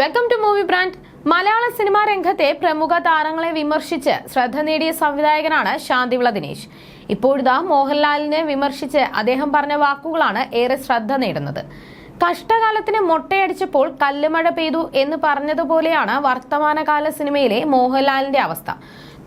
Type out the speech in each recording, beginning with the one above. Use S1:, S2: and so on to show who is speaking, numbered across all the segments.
S1: Welcome to movie brand. Malayala cinema രംഗത്തെ പ്രമുഖ താരങ്ങളെ വിമർശിച്ച് ശ്രദ്ധ നേടിയ സംവിധായകനാണ് ശാന്തിവിള ദിനേശ് ഇപ്പോഴിതാ മോഹൻലാലിനെ വിമർശിച്ച് അദ്ദേഹം പറഞ്ഞ വാക്കുകളാണ് ഏറെ ശ്രദ്ധ നേടുന്നത്. കഷ്ടകാലത്തിന് മൊട്ടയടിച്ചപ്പോൾ കല്ലുമഴ പെയ്തു എന്ന് പറഞ്ഞതുപോലെയാണ് വർത്തമാനകാല സിനിമയിലെ മോഹൻലാലിന്റെ അവസ്ഥ.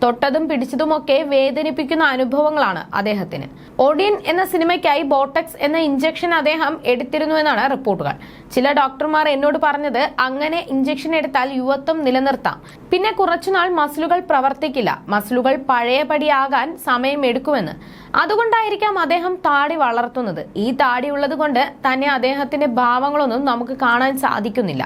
S1: തൊട്ടതും പിടിച്ചതുമൊക്കെ വേദനിപ്പിക്കുന്ന അനുഭവങ്ങളാണ് അദ്ദേഹത്തിന്. ഓഡിയൻ എന്ന സിനിമയ്ക്കായി ബോട്ടക്സ് എന്ന ഇഞ്ചക്ഷൻ അദ്ദേഹം എടുത്തിരുന്നുവെന്നാണ് റിപ്പോർട്ടുകൾ. ചില ഡോക്ടർമാർ എന്നോട് പറഞ്ഞത് അങ്ങനെ ഇഞ്ചക്ഷൻ എടുത്താൽ യുവത്വം നിലനിർത്താം. പിന്നെ കുറച്ചുനാൾ മസിലുകൾ പ്രവർത്തിക്കില്ല. മസിലുകൾ പഴയപടിയാകാൻ സമയമെടുക്കുമെന്ന് അതുകൊണ്ടായിരിക്കാം അദ്ദേഹം താടി വളർത്തുന്നത്. ഈ താടി ഉള്ളത് കൊണ്ട് തന്നെ അദ്ദേഹത്തിന്റെ ഭാവങ്ങളൊന്നും നമുക്ക് കാണാൻ സാധിക്കുന്നില്ല.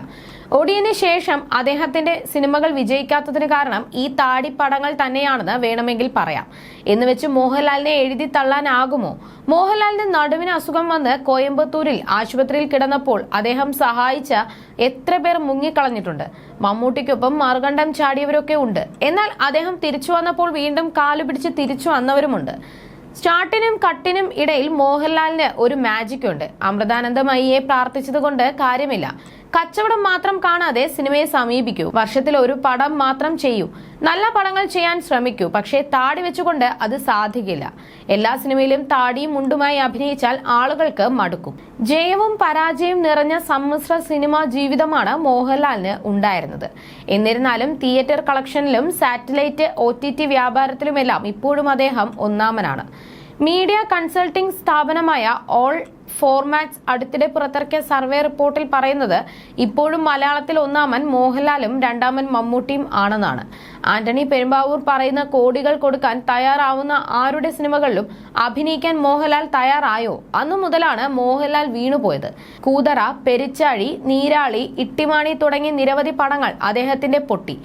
S1: ഒടിയന് ശേഷം അദ്ദേഹത്തിന്റെ സിനിമകൾ വിജയിക്കാത്തതിന് കാരണം ഈ താടി പടങ്ങൾ തന്നെയാണെന്ന് വേണമെങ്കിൽ പറയാം. എന്ന് വെച്ച് മോഹൻലാലിനെ എഴുതി തള്ളാനാകുമോ? മോഹൻലാലിന് നടുവിന് അസുഖം വന്ന് കോയമ്പത്തൂരിൽ ആശുപത്രിയിൽ കിടന്നപ്പോൾ അദ്ദേഹം സഹായിച്ച എത്ര പേർ മുങ്ങിക്കളഞ്ഞിട്ടുണ്ട്. മമ്മൂട്ടിക്കൊപ്പം മറുകണ്ഠം ചാടിയവരൊക്കെ ഉണ്ട്. എന്നാൽ അദ്ദേഹം തിരിച്ചു വന്നപ്പോൾ വീണ്ടും കാലുപിടിച്ച് തിരിച്ചു വന്നവരുമുണ്ട്. സ്റ്റാർട്ടിനും കട്ടിനും ഇടയിൽ മോഹൻലാലിന് ഒരു മാജിക് ഉണ്ട് അമൃതാനന്ദമയിയെ പ്രാർത്ഥിച്ചതുകൊണ്ട് കാര്യമില്ല. കച്ചവടം മാത്രം കാണാതെ സിനിമയെ സമീപിക്കൂ. വർഷത്തിൽ ഒരു പടം മാത്രം ചെയ്യൂ. നല്ല പടങ്ങൾ ചെയ്യാൻ ശ്രമിക്കൂ. പക്ഷേ താടി വെച്ചുകൊണ്ട് അത് സാധിക്കില്ല. എല്ലാ സിനിമയിലും താടിയും മുണ്ടുമായി അഭിനയിച്ചാൽ ആളുകൾക്ക് മടുക്കും. ജയവും പരാജയവും നിറഞ്ഞ സമ്മിശ്ര സിനിമാ ജീവിതമാണ് മോഹൻലാലിന് ഉണ്ടായിരുന്നത്. എന്നിരുന്നാലും തിയേറ്റർ കളക്ഷനിലും സാറ്റലൈറ്റ് ഒ ടി ടി വ്യാപാരത്തിലുമെല്ലാം ഇപ്പോഴും അദ്ദേഹം ഒന്നാമനാണ്. മീഡിയ കൺസൾട്ടിംഗ് സ്ഥാപനമായ ഓൾ ഫോർമാറ്റ്സ് അടുത്തിടെ പുറത്തിറക്കിയ സർവേ റിപ്പോർട്ടിൽ പറയുന്നത് ഇപ്പോഴും മലയാളത്തിൽ ഒന്നാമൻ മോഹൻലാലും രണ്ടാമൻ മമ്മൂട്ടിയും ആണെന്നാണ്. ആന്റണി പെരുമ്പാവൂർ പറയുന്ന കോടികൾ കൊടുക്കാൻ തയ്യാറാവുന്ന ആരുടെ സിനിമകളിലും അഭിനയിക്കാൻ മോഹൻലാൽ തയ്യാറായോ? അന്നു മുതലാണ് മോഹൻലാൽ വീണുപോയത്. കൂതറ പെരിച്ചാഴി നീരാളി ഇട്ടിമാണി തുടങ്ങി നിരവധി പടങ്ങൾ അദ്ദേഹത്തിന്റെ പൊട്ടി.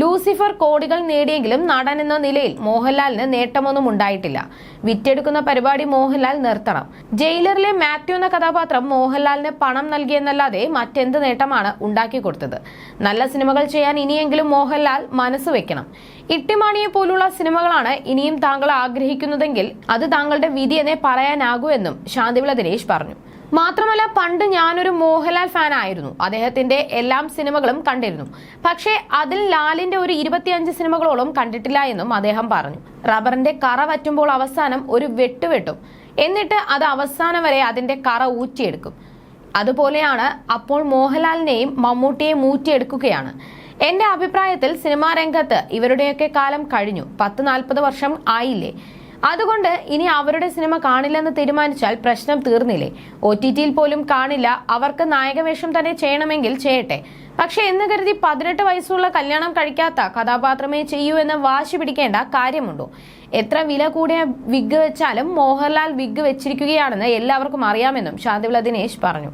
S1: ലൂസിഫർ കോടികൾ നേടിയെങ്കിലും നടൻ എന്ന നിലയിൽ മോഹൻലാലിന് നേട്ടമൊന്നും ഉണ്ടായിട്ടില്ല. വിറ്റെടുക്കുന്ന പരിപാടി മോഹൻലാൽ നിർത്തണം. ജയിലറിലെ മാത്യു എന്ന കഥാപാത്രം മോഹൻലാലിന് പണം നൽകിയെന്നല്ലാതെ മറ്റെന്ത് നേട്ടമാണ് ഉണ്ടാക്കി കൊടുത്തത്? നല്ല സിനിമകൾ ചെയ്യാൻ ഇനിയെങ്കിലും മോഹൻലാൽ മനസ്സ് വെക്കണം. ഇട്ടിമാണിയെ പോലുള്ള സിനിമകളാണ് ഇനിയും താങ്കൾ ആഗ്രഹിക്കുന്നതെങ്കിൽ അത് താങ്കളുടെ വിധി എന്നേ പറയാനാകൂ എന്നും ശാന്തിവിള ദിനേശ് പറഞ്ഞു. മാത്രമല്ല പണ്ട് ഞാനൊരു മോഹൻലാൽ ഫാൻ ആയിരുന്നു അദ്ദേഹത്തിന്റെ എല്ലാം സിനിമകളും കണ്ടിരുന്നു. പക്ഷേ അതിൽ ലാലിന്റെ ഒരു ഇരുപത്തിയഞ്ച് സിനിമകളോളം കണ്ടിട്ടില്ല എന്നും അദ്ദേഹം പറഞ്ഞു. റബ്ബറിന്റെ കറ വറ്റുമ്പോൾ അവസാനം ഒരു വെട്ടുവെട്ടും എന്നിട്ട് അത് അവസാനം വരെ അതിന്റെ കറ ഊറ്റിയെടുക്കും. അതുപോലെയാണ് അപ്പോൾ മോഹൻലാലിനെയും മമ്മൂട്ടിയെയും ഊറ്റിയെടുക്കുകയാണ്. എന്റെ അഭിപ്രായത്തിൽ സിനിമാ രംഗത്ത് ഇവരുടെയൊക്കെ കാലം കഴിഞ്ഞു. പത്ത് നാൽപ്പത് വർഷം ആയില്ലേ. അതുകൊണ്ട് ഇനി അവരുടെ സിനിമ കാണില്ലെന്ന് തീരുമാനിച്ചാൽ പ്രശ്നം തീർന്നില്ലേ. ഒ ടി ടിയിൽ പോലും കാണില്ല. അവർക്ക് നായകവേഷം തന്നെ ചെയ്യണമെങ്കിൽ ചെയ്യട്ടെ. പക്ഷെ എന്ന് കരുതി പതിനെട്ട് വയസ്സുള്ള കല്യാണം കഴിക്കാത്ത കഥാപാത്രമേ ചെയ്യൂ എന്ന് വാശി പിടിക്കേണ്ട കാര്യമുണ്ടോ? എത്ര വില കൂടിയ വിഗ് വെച്ചാലും മോഹൻലാൽ വിഗ് വെച്ചിരിക്കുകയാണെന്ന് എല്ലാവർക്കും അറിയാമെന്നും ശാന്തിവിള ദിനേശ് പറഞ്ഞു.